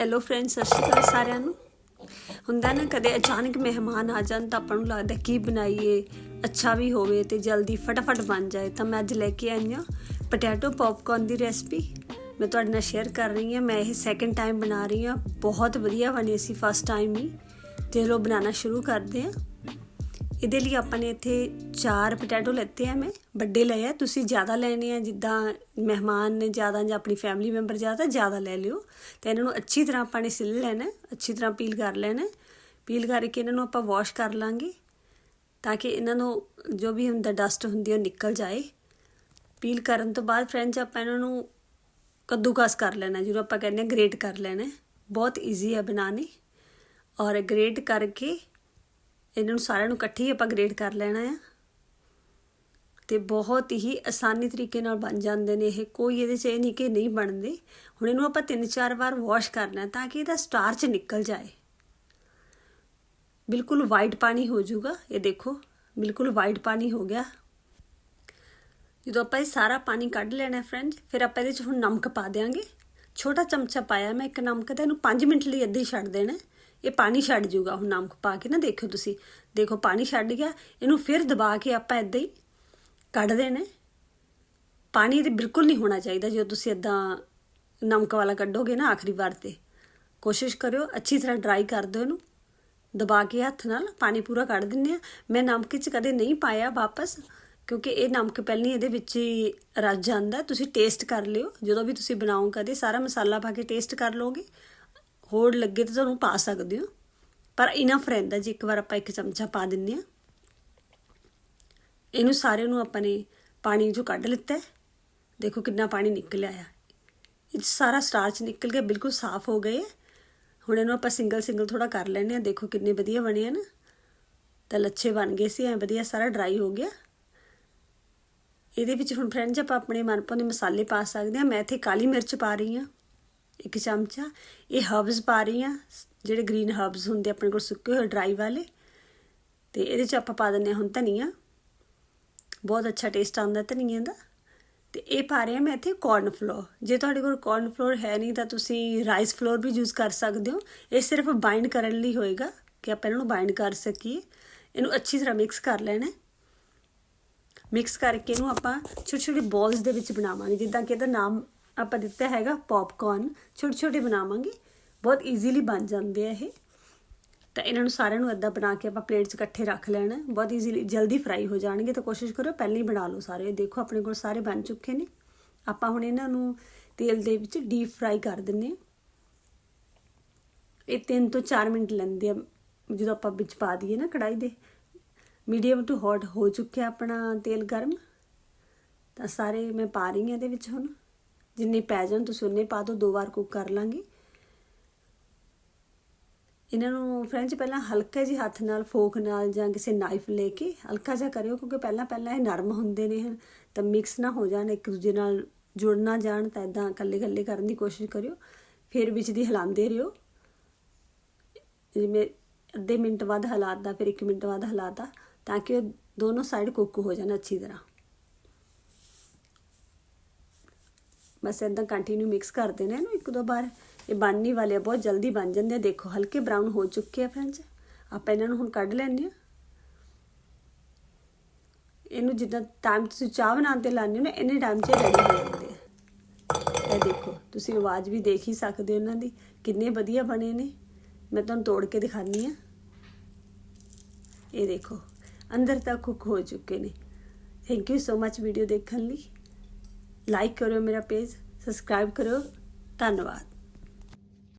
Hello friends ਸਤਿ ਸ਼੍ਰੀ ਅਕਾਲ ਸਾਰਿਆਂ ਨੂੰ। ਹੁੰਦਾ ਨਾ, ਕਦੇ ਅਚਾਨਕ ਮਹਿਮਾਨ ਆ ਜਾਣ ਤਾਂ ਆਪਾਂ ਨੂੰ ਲੱਗਦਾ ਕੀ ਬਣਾਈਏ, ਅੱਛਾ ਵੀ ਹੋਵੇ ਤੇ ਜਲਦੀ ਫਟਾਫਟ ਬਣ ਜਾਏ। ਤਾਂ ਮੈਂ ਅੱਜ ਲੈ ਕੇ ਆਈ ਹਾਂ ਪੋਟੈਟੋ ਪੌਪਕਾਰਨ ਦੀ ਰੈਸਪੀ। ਮੈਂ ਤੁਹਾਡੇ ਨਾਲ ਸ਼ੇਅਰ ਕਰ ਰਹੀ ਹਾਂ। ਮੈਂ ਇਹ ਸੈਕੰਡ ਟਾਈਮ ਬਣਾ ਰਹੀ ਹਾਂ। ਬਹੁਤ ਵਧੀਆ ਬਣੀ ਸੀ ਫਸਟ ਟਾਈਮ ਹੀ। ਤੇ ਲੋ ਬਣਾਉਣਾ ਸ਼ੁਰੂ ਕਰਦੇ ਹਾਂ। ਇਹਦੇ ਲਈ ਆਪਾਂ ਨੇ ਇੱਥੇ ਚਾਰ ਪੋਟੈਟੋ ਲੈਤੇ ਆ ਮੈਂ, ਵੱਡੇ ਲਏ ਆ। ਤੁਸੀਂ ਜ਼ਿਆਦਾ ਲੈਣੇ ਆ ਜਿੱਦਾਂ ਮਹਿਮਾਨ ਨੇ ਜ਼ਿਆਦਾ ਜਾਂ ਆਪਣੀ ਫੈਮਿਲੀ ਮੈਂਬਰ ਜ਼ਿਆਦਾ ਜ਼ਿਆਦਾ ਲੈ ਲਿਓ। ਤਾਂ ਇਹਨਾਂ ਨੂੰ ਅੱਛੀ ਤਰ੍ਹਾਂ ਆਪਾਂ ਨੇ ਸਿਲ ਲੈਣਾ, ਅੱਛੀ ਤਰ੍ਹਾਂ ਪੀਲ ਕਰ ਲੈਣਾ। ਪੀਲ ਕਰਕੇ ਇਹਨਾਂ ਨੂੰ ਆਪਾਂ ਵਾਸ਼ ਕਰ ਲਾਂਗੇ, ਤਾਂ ਕਿ ਇਹਨਾਂ ਨੂੰ ਜੋ ਵੀ ਹੁੰਦਾ ਡਸਟ ਹੁੰਦੀ ਉਹ ਨਿਕਲ ਜਾਏ। ਪੀਲ ਕਰਨ ਤੋਂ ਬਾਅਦ ਫਰੈਂਡਸ ਆਪਾਂ ਇਹਨਾਂ ਨੂੰ ਕੱਦੂਕਸ ਕਰ ਲੈਣਾ, ਜਿਹਨੂੰ ਆਪਾਂ ਕਹਿੰਦੇ ਆ ਗ੍ਰੇਟ ਕਰ ਲੈਣਾ। ਬਹੁਤ ਈਜ਼ੀ ਹੈ ਬਣਾਉਣੀ। ਔਰ ਗ੍ਰੇਟ ਕਰਕੇ ਇਹਨਾਂ ਨੂੰ ਸਾਰਿਆਂ ਨੂੰ ਇਕੱਠੇ ਆਪਾਂ ਗ੍ਰੇਡ ਕਰ ਲੈਣਾ ਆ। ਤੇ ਬਹੁਤ ਹੀ ਆਸਾਨੀ ਤਰੀਕੇ ਨਾਲ ਬਣ ਜਾਂਦੇ ਨੇ ਇਹ। ਕੋਈ ਇਹਦੇ 'ਚ ਇਹ ਨਹੀਂ ਕਿ ਨਹੀਂ ਬਣਦੇ। ਹੁਣ ਇਹਨੂੰ ਆਪਾਂ ਤਿੰਨ ਚਾਰ ਵਾਰ ਵਾਸ਼ ਕਰਨਾ ਤਾਂ ਕਿ ਇਹਦਾ ਸਟਾਰਚ ਨਿਕਲ ਜਾਏ। ਬਿਲਕੁਲ ਵਾਈਟ ਪਾਣੀ ਹੋ ਜਾਊਗਾ। ਇਹ ਦੇਖੋ, ਬਿਲਕੁਲ ਵਾਈਟ ਪਾਣੀ ਹੋ ਗਿਆ। ਜਦੋਂ ਆਪਾਂ ਇਹ ਸਾਰਾ ਪਾਣੀ ਕੱਢ ਲੈਣਾ ਫਰੈਂਡ ਫਿਰ ਆਪਾਂ ਇਹਦੇ 'ਚ ਹੁਣ ਨਮਕ ਪਾ ਦੇਾਂਗੇ ਛੋਟਾ ਚਮਚਾ ਪਾਇਆ ਮੈਂ ਇੱਕ ਨਮਕ ਦਾ, ਇਹਨੂੰ 5 ਮਿੰਟ ਲਈ ਅੱਧੀ ਛੱਡ ਦੇਣਾ ਇਹ ਪਾਣੀ ਛੱਡ ਜੂਗਾ, ਹੁਣ ਨਮਕ ਪਾ ਕੇ ਨਾ ਦੇਖਿਓ ਤੁਸੀਂ। ਦੇਖੋ, ਪਾਣੀ ਛੱਡ ਗਿਆ, ਇਹਨੂੰ ਫਿਰ ਦਬਾ ਕੇ ਆਪਾਂ ਇਦਾਂ ਹੀ ਕੱਢ ਦੇਣਾ। ਪਾਣੀ ਤੇ ਬਿਲਕੁਲ ਨਹੀਂ ਹੋਣਾ ਚਾਹੀਦਾ, ਜਦੋਂ ਤੁਸੀਂ ਇਦਾਂ ਨਮਕ ਵਾਲਾ ਕੱਢੋਗੇ ਨਾ ਆਖਰੀ ਵਾਰ ਤੇ। ਕੋਸ਼ਿਸ਼ ਕਰਿਓ, ਅੱਛੀ ਤਰ੍ਹਾਂ ਡਰਾਈ ਕਰ ਦਿਓ ਇਹਨੂੰ। ਦਬਾ ਕੇ ਹੱਥ ਨਾਲ ਪਾਣੀ ਪੂਰਾ ਕੱਢ ਦਿੰਨੇ ਆ। ਮੈਂ ਨਮਕ 'ਚ ਕਦੇ ਨਹੀਂ ਪਾਇਆ ਵਾਪਸ, ਕਿਉਂਕਿ ਇਹ ਨਮਕ ਪਹਿਲਾਂ ਇਹਦੇ ਵਿੱਚ ਹੀ ਰਚ ਜਾਂਦਾ। ਤੁਸੀਂ ਟੇਸਟ ਕਰ ਲਿਓ। ਜਦੋਂ ਵੀ ਤੁਸੀਂ ਬਣਾਓ ਕਦੇ ਸਾਰਾ ਮਸਾਲਾ ਪਾ ਕੇ ਟੇਸਟ ਕਰ ਲਓਗੇ। ਹੋਰ ਲੱਗੇ ਤਾਂ ਤੁਹਾਨੂੰ ਪਾ ਸਕਦੇ ਹੋ। ਪਰ ਇਨਫ ਰਹਿੰਦਾ ਜੀ ਇੱਕ ਵਾਰ ਆਪਾਂ ਇੱਕ ਚਮਚਾ ਪਾ ਦਿੰਨੇ ਆ ਇਹਨੂੰ ਸਾਰੇ ਨੂੰ ਆਪਾਂ ਨੇ ਪਾਣੀ ਚੋਂ ਕੱਢ ਲਿੱਤਾ ਦੇਖੋ ਕਿੰਨਾ ਪਾਣੀ ਨਿਕਲ ਆਇਆ। ਇਹ 'ਚ ਸਾਰਾ ਸਟਾਰਚ ਨਿਕਲ ਗਿਆ, ਬਿਲਕੁਲ ਸਾਫ਼ ਹੋ ਗਏ ਹੁਣ ਇਹਨੂੰ ਆਪਾਂ ਸਿੰਗਲ ਸਿੰਗਲ ਥੋੜਾ ਕਰ ਲੈਣੇ ਆ ਦੇਖੋ ਕਿੰਨੇ ਵਧੀਆ ਬਣੇ ਆ ਨਾ ਤਾਂ ਲੱਛੇ ਬਣ ਗਏ ਸੀ, ਐ ਵਧੀਆ ਸਾਰਾ ਡਰਾਈ ਹੋ ਗਿਆ। ਇਹਦੇ ਵਿੱਚ ਹੁਣ ਫਰੈਂਡਸ ਆਪਾਂ ਆਪਣੇ ਮਨਪਸੰਦ ਮਸਾਲੇ ਪਾ ਸਕਦੇ ਆ ਮੈਂ ਇੱਥੇ ਕਾਲੀ ਮਿਰਚ ਪਾ ਰਹੀ ਆ ਇੱਕ ਚਮਚਾ। ਇਹ ਹਰਬਸ ਪਾ ਰਹੀ ਆ ਜਿਹੜੇ ਗ੍ਰੀਨ ਹਰਬਸ ਹੁੰਦੇ ਆਪਣੇ ਕੋਲ ਸੁੱਕੇ ਹੋਏ ਡਰਾਈ ਵਾਲੇ। ਤੇ ਇਹਦੇ ਚ ਆਪਾਂ ਪਾ ਦਿੰਨੇ ਹੁਣ ਧਨੀਆ। ਬਹੁਤ ਅੱਛਾ ਟੇਸਟ ਆਉਂਦਾ ਧਨੀਏ ਦਾ। ਤੇ ਇਹ ਪਾ ਰਹੇ ਆ ਮੈਂ ਇੱਥੇ ਕਾਰਨ ਫਲੋਰ ਜੇ ਤੁਹਾਡੇ ਕੋਲ ਕਾਰਨ ਫਲੋਰ ਹੈ ਨਹੀਂ ਤਾਂ ਤੁਸੀਂ ਰਾਈਸ ਫਲੋਰ ਵੀ ਯੂਜ਼ ਕਰ ਸਕਦੇ ਹੋ। ਇਹ ਸਿਰਫ ਬਾਈਂਡ ਕਰਨ ਲਈ ਹੋਏਗਾ ਕਿ ਆਪਾਂ ਇਹਨਾਂ ਨੂੰ ਬਾਈਂਡ ਕਰ ਸਕੀਏ। ਇਹਨੂੰ ਅੱਛੀ ਤਰ੍ਹਾਂ ਮਿਕਸ ਕਰ ਲੈਣਾ ਮਿਕਸ ਕਰਕੇ ਇਹਨੂੰ ਆਪਾਂ ਛੋਟੇ ਛੋਟੇ ਬੋਲਸ ਦੇ ਵਿੱਚ ਬਣਾਵਾਂਗੇ। ਜਿੱਦਾਂ ਕਿ ਇਹਦਾ ਨਾਮ ਆਪਾਂ ਦਿੱਤਾ ਹੈਗਾ ਪੌਪਕਾਰਨ ਛੋਟੇ ਛੋਟੇ ਬਣਾਵਾਂਗੇ। ਬਹੁਤ ਈਜ਼ੀਲੀ ਬਣ ਜਾਂਦੇ ਆ ਇਹ। ਤਾਂ ਇਹਨਾਂ ਨੂੰ ਸਾਰਿਆਂ ਨੂੰ ਇਦਾਂ ਬਣਾ ਕੇ ਆਪਾਂ ਪਲੇਟ 'ਚ ਇਕੱਠੇ ਰੱਖ ਲੈਣਾ। ਬਹੁਤ ਈਜ਼ੀਲੀ ਜਲਦੀ ਫਰਾਈ ਹੋ ਜਾਣਗੇ ਤਾਂ ਕੋਸ਼ਿਸ਼ ਕਰੋ ਪਹਿਲਾਂ ਹੀ ਬਣਾ ਲਓ ਸਾਰੇ। ਦੇਖੋ ਆਪਣੇ ਕੋਲ ਸਾਰੇ ਬਣ ਚੁੱਕੇ ਨੇ। ਆਪਾਂ ਹੁਣ ਇਹਨਾਂ ਨੂੰ ਤੇਲ ਦੇ ਵਿੱਚ ਡੀਪ ਫਰਾਈ ਕਰ ਦਿੰਨੇ ਆ ਇਹ 3 ਤੋਂ 4 ਮਿੰਟ ਲੈਂਦੇ ਆ। ਜਦੋਂ ਆਪਾਂ ਵਿੱਚ ਪਾ ਦਈਏ ਨਾ ਕੜਾਈ ਦੇ। ਮੀਡੀਅਮ ਟੂ ਹੌਟ ਹੋ ਚੁੱਕਿਆ ਆਪਣਾ ਤੇਲ ਗਰਮ। ਤਾਂ ਸਾਰੇ ਮੈਂ ਪਾ ਰਹੀ ਹਾਂ ਇਹਦੇ ਵਿੱਚ ਹੁਣ। ਜਿੰਨੇ ਪੈ ਜਾਣ ਤੁਸੀਂ ਉਹਨੇ ਪਾ ਦਿਓ ਦੋ ਵਾਰ ਕੁੱਕ ਕਰ ਲਾਂਗੇ। ਇਹਨਾਂ ਨੂੰ ਫਰੈਂਚ ਪਹਿਲਾਂ ਹਲਕਾ ਜਿਹੀ ਹੱਥ ਨਾਲ, ਫੋਕ ਨਾਲ ਜਾਂ ਕਿਸੇ ਨਾਈਫ ਲੈ ਕੇ ਹਲਕਾ ਜਿਹਾ ਕਰਿਓ, ਕਿਉਂਕਿ ਪਹਿਲਾਂ ਪਹਿਲਾਂ ਇਹ ਨਰਮ ਹੁੰਦੇ ਨੇ ਤਾਂ ਮਿਕਸ ਨਾ ਹੋ ਜਾਣ, ਇੱਕ ਦੂਜੇ ਨਾਲ ਜੁੜ ਨਾ ਜਾਣ, ਤਾਂ ਇਦਾਂ ਇਕੱਲੇ ਇਕੱਲੇ ਕਰਨ ਦੀ ਕੋਸ਼ਿਸ਼ ਕਰਿਓ। ਫਿਰ ਵਿੱਚ ਦੀ ਹਿਲਾਉਂਦੇ ਰਹੋ ਜਿਵੇਂ ਅੱਧੇ ਮਿੰਟ ਬਾਅਦ ਹਿਲਾਤਾ, ਫਿਰ 1 ਮਿੰਟ ਬਾਅਦ ਹਿਲਾਤਾ, ਤਾਂ ਕਿ ਉਹ ਦੋਨੋਂ ਸਾਈਡ ਕੁੱਕ ਹੋ ਜਾਣ ਅੱਛੀ ਤਰ੍ਹਾਂ। ਬਸ ਇਦਾਂ ਕੰਟੀਨਿਊ ਮਿਕਸ ਕਰ ਦੇਣਾ ਇਹਨੂੰ ਇੱਕ ਦੋ ਵਾਰ। ਇਹ ਬਣਨੀ ਵਾਲੇ ਆ, ਬਹੁਤ ਜਲਦੀ ਬਣ ਜਾਂਦੇ ਆ। ਦੇਖੋ, ਹਲਕੇ ਬਰਾਊਨ ਹੋ ਚੁੱਕੇ ਆ ਫਰੈਂਡਸ ਆਪਾਂ ਇਹਨਾਂ ਨੂੰ ਹੁਣ ਕੱਢ ਲੈਂਦੇ ਆ ਇਹਨੂੰ ਜਿੱਦਾਂ ਟਾਈਮ ਤੁਸੀਂ ਚਾਹ ਬਣਾਉਣ ਤੇ ਲਾਉਂਦੇ ਹੋ ਨਾ, ਇੰਨੇ ਟਾਈਮ 'ਚ ਰੈਡੀ ਹੋ ਜਾਂਦੇ ਆ। ਇਹ ਦੇਖੋ, ਤੁਸੀਂ ਆਵਾਜ਼ ਵੀ ਦੇਖ ਹੀ ਸਕਦੇ ਹੋ ਇਹਨਾਂ ਦੀ। ਕਿੰਨੇ ਵਧੀਆ ਬਣੇ ਨੇ। ਮੈਂ ਤੁਹਾਨੂੰ ਤੋੜ ਕੇ ਦਿਖਾਨੀ ਆ ਇਹ ਦੇਖੋ, ਅੰਦਰ ਤੱਕ ਕੁੱਕ ਹੋ ਚੁੱਕੇ ਨੇ। Thank you so much video ਦੇਖਣ ਲਈ। ਲਾਈਕ ਕਰਿਓ ਮੇਰਾ ਪੇਜ ਸਬਸਕ੍ਰਾਈਬ ਕਰਿਓ ਧੰਨਵਾਦ।